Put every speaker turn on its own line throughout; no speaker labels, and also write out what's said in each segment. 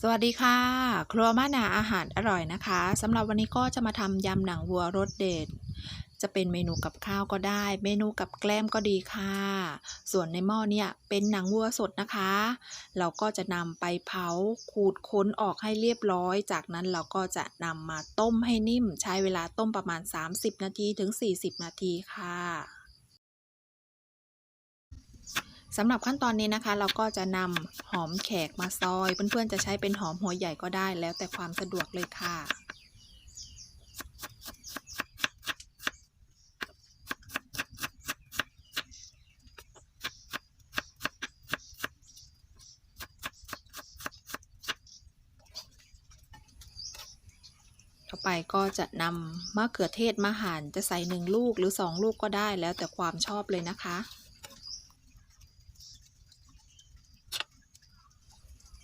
สวัสดีค่ะ ครัวมานาอาหารอร่อยนะคะสำหรับวันนี้ก็จะมาทำยำหนังวัวรสเด็ด จะเป็นเมนูกับข้าวก็ได้ เมนูกับแกล้มก็ดีค่ะ ส่วนในหม้อเนี่ยเป็นหนังวัวสดนะคะ เราก็จะนำไปเผาขูดค้นออกให้เรียบร้อย จากนั้นเราก็จะนำมาต้มให้นิ่ม ใช้เวลาต้มประมาณ 30 นาทีถึง 40 นาทีค่ะ สำหรับขั้นตอนนี้นะคะ เราก็จะนำหอมแขกมาซอย เพื่อนๆจะใช้เป็นหอมหัวใหญ่ก็ได้ แล้วแต่ความสะดวกเลยค่ะต่อไปก็จะนำมะเขือเทศมาหั่นจะใส่หนึ่งลูกหรือสองลูกก็ได้แล้วแต่ความชอบเลยนะคะ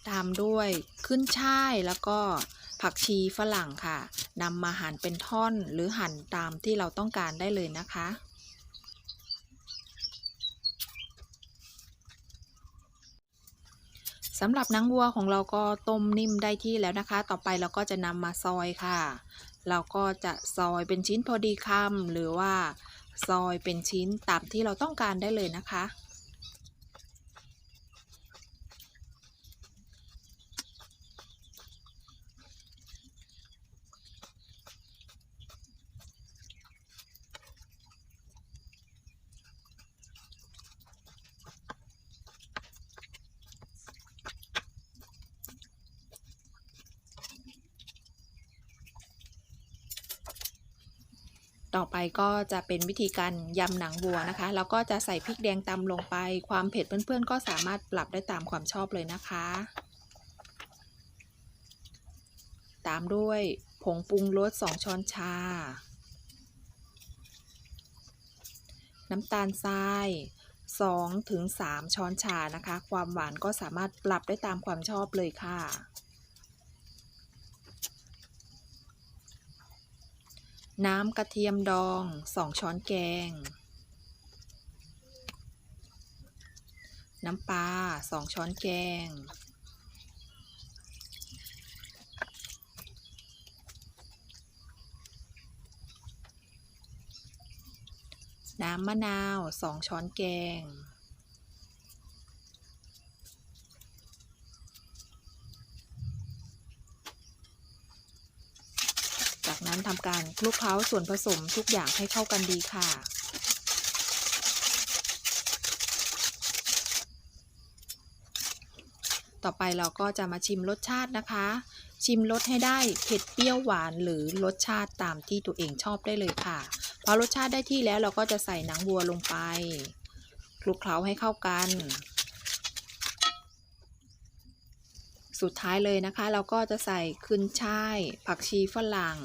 ตามด้วยขึ้นช่ายแล้วก็ผักชีฝรั่งค่ะนำมาหั่นเป็นท่อนหรือหั่นตามที่เราต้องการได้เลยนะคะ สำหรับนังวัวของเราก็ต้มนิ่มได้ที่แล้วนะคะ ต่อไปเราก็จะนำมาซอยค่ะ เราก็จะซอยเป็นชิ้นพอดีคำหรือว่าซอยเป็นชิ้นตามที่เราต้องการได้เลยนะคะ ต่อไปก็จะเป็นวิธีการยำหนังวัวนะคะ แล้วก็จะใส่พริกแดงตำลงไป ความเผ็ดเพื่อนๆ ก็สามารถปรับได้ตามความชอบเลยนะคะ ตามด้วยผงปรุงรส2ช้อนชา น้ำตาลทราย2ถึง3ช้อนชานะคะ ความหวานก็สามารถปรับได้ตามความชอบเลยค่ะ น้ำกระเทียมดอง 2 ช้อนแกง น้ำปลา 2 ช้อนแกง น้ำมะนาว 2 ช้อนแกง จากนั้นทำการคลุกเคล้าส่วนผสมทุกอย่างให้เข้ากันดีค่ะ ต่อไปเราก็จะมาชิมรสชาตินะคะ ชิมรสให้ได้เผ็ดเปรี้ยวหวานหรือรสชาติตามที่ตัวเองชอบได้เลยค่ะ พอรสชาติได้ที่แล้วเราก็จะใส่หนังวัวลงไปคลุกเคล้าให้เข้ากัน สุดท้ายเลยนะคะ เราก็จะใส่ขึ้นช่าย ผักชีฝรั่ง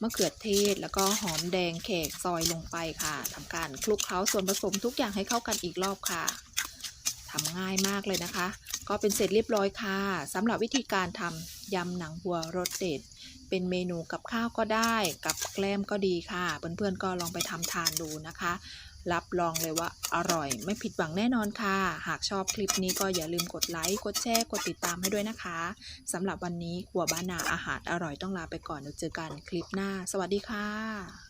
มะเขือเทศ แล้วก็หอมแดงแขกซอยลงไปค่ะทำการคลุกเคล้าส่วนผสมทุกอย่างให้เข้ากันอีกรอบค่ะทำง่ายมากเลยนะคะ ก็เป็นเสร็จเรียบร้อยค่ะสำหรับวิธีการทำยำหนังวัวรสเด็ด เป็นเมนูกับข้าวก็ได้ กับแกล้มก็ดีค่ะ เพื่อนๆก็ลองไปทำทานดูนะคะ รับรองเลยว่าอร่อย ไม่ผิดหวังแน่นอนค่ะ หากชอบคลิปนี้ก็อย่าลืมกดไลค์ กดแชร์ กดติดตามให้ด้วยนะคะสำหรับวันนี้ครัวบ้านนาอาหารอร่อยต้องลาไปก่อนเดี๋ยวเจอกันคลิปหน้า สวัสดีค่ะ